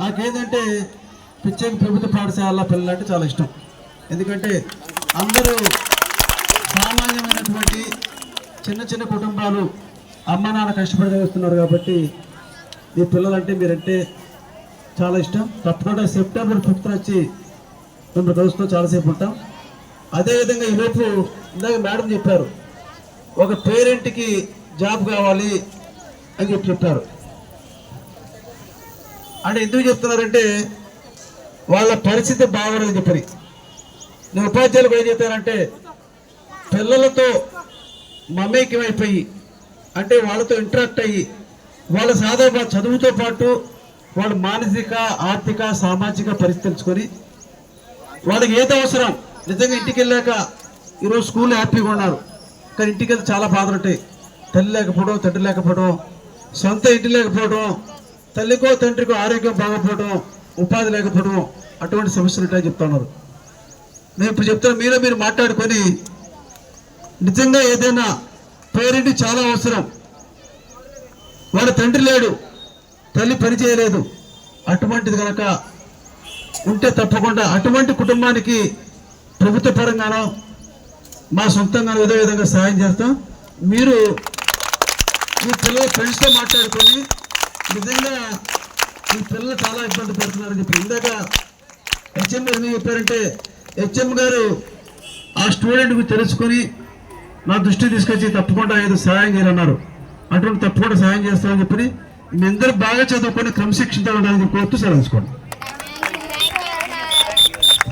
నాకేంటంటే పిచ్చేకి ప్రభుత్వ పాఠశాల పిల్లలంటే చాలా ఇష్టం. ఎందుకంటే అందరూ సామాన్యమైనటువంటి చిన్న చిన్న కుటుంబాలు అమ్మ నాన్న కష్టపడి చదివిస్తున్నారు కాబట్టి మీ పిల్లలంటే మీరంటే చాలా ఇష్టం. తప్పకుండా సెప్టెంబర్ ఫిఫ్త్ వచ్చి మేము కలుస్తూ చాలాసేపు ఉంటాం. అదేవిధంగా ఈరోజు ఇందాక మేడం చెప్పారు ఒక పేరెంట్కి జాబ్ కావాలి అని చెప్పి చెప్పారు. అంటే ఎందుకు చెప్తున్నారంటే వాళ్ళ పరిస్థితి బాగోదని చెప్పని నేను ఉపాధ్యాయులకు ఏం చెప్పానంటే పిల్లలతో మమేకమైపోయి అంటే వాళ్ళతో ఇంటరాక్ట్ అయ్యి వాళ్ళ సాధారణ చదువుతో పాటు వాళ్ళ మానసిక ఆర్థిక సామాజిక పరిస్థితి తెలుసుకొని వాళ్ళకి ఏది అవసరం? నిజంగా ఇంటికి వెళ్ళాక ఈరోజు స్కూల్ హ్యాపీగా ఉన్నారు. కానీ ఇంటికి వెళ్తే చాలా బాధలు ఉంటాయి. తల్లి లేకపోవడం తండ్రి లేకపోవడం సొంత ఇంటి లేకపోవడం తల్లికో తండ్రికో ఆరోగ్యం బాగోపోవడం ఉపాధి లేకపోవడం అటువంటి సమస్యలు ఉంటాయని చెప్తున్నారు నేను ఇప్పుడు చెప్తాను మీరే మీరు మాట్లాడుకొని నిజంగా ఏదైనా పేరెంట్ చాలా అవసరం. వాడు తండ్రి లేడు తల్లి పని చేయలేదు అటువంటిది కనుక ఉంటే తప్పకుండా అటువంటి కుటుంబానికి ప్రభుత్వ పరంగానో మా సొంతంగానో ఏదో విధంగా సహాయం చేస్తాం. మీరు మీ పిల్లల ఫ్రెండ్స్తో మాట్లాడుకొని నిజంగా మీ పిల్లలు చాలా ఇబ్బంది పడుతున్నారని చెప్పి ఇందాక హెచ్ఎం గారు ఏం చెప్పారంటే హెచ్ఎం గారు ఆ స్టూడెంట్కి తెలుసుకొని నా దృష్టి తీసుకొచ్చి తప్పకుండా ఏదో సహాయం చేయాలన్నారు. అటువంటి తప్పకుండా సహాయం చేస్తామని చెప్పి మీ అందరూ బాగా చదువుకొని క్రమశిక్షణ ఉండాలని కోరుతూ సెలవు తీసుకోండి.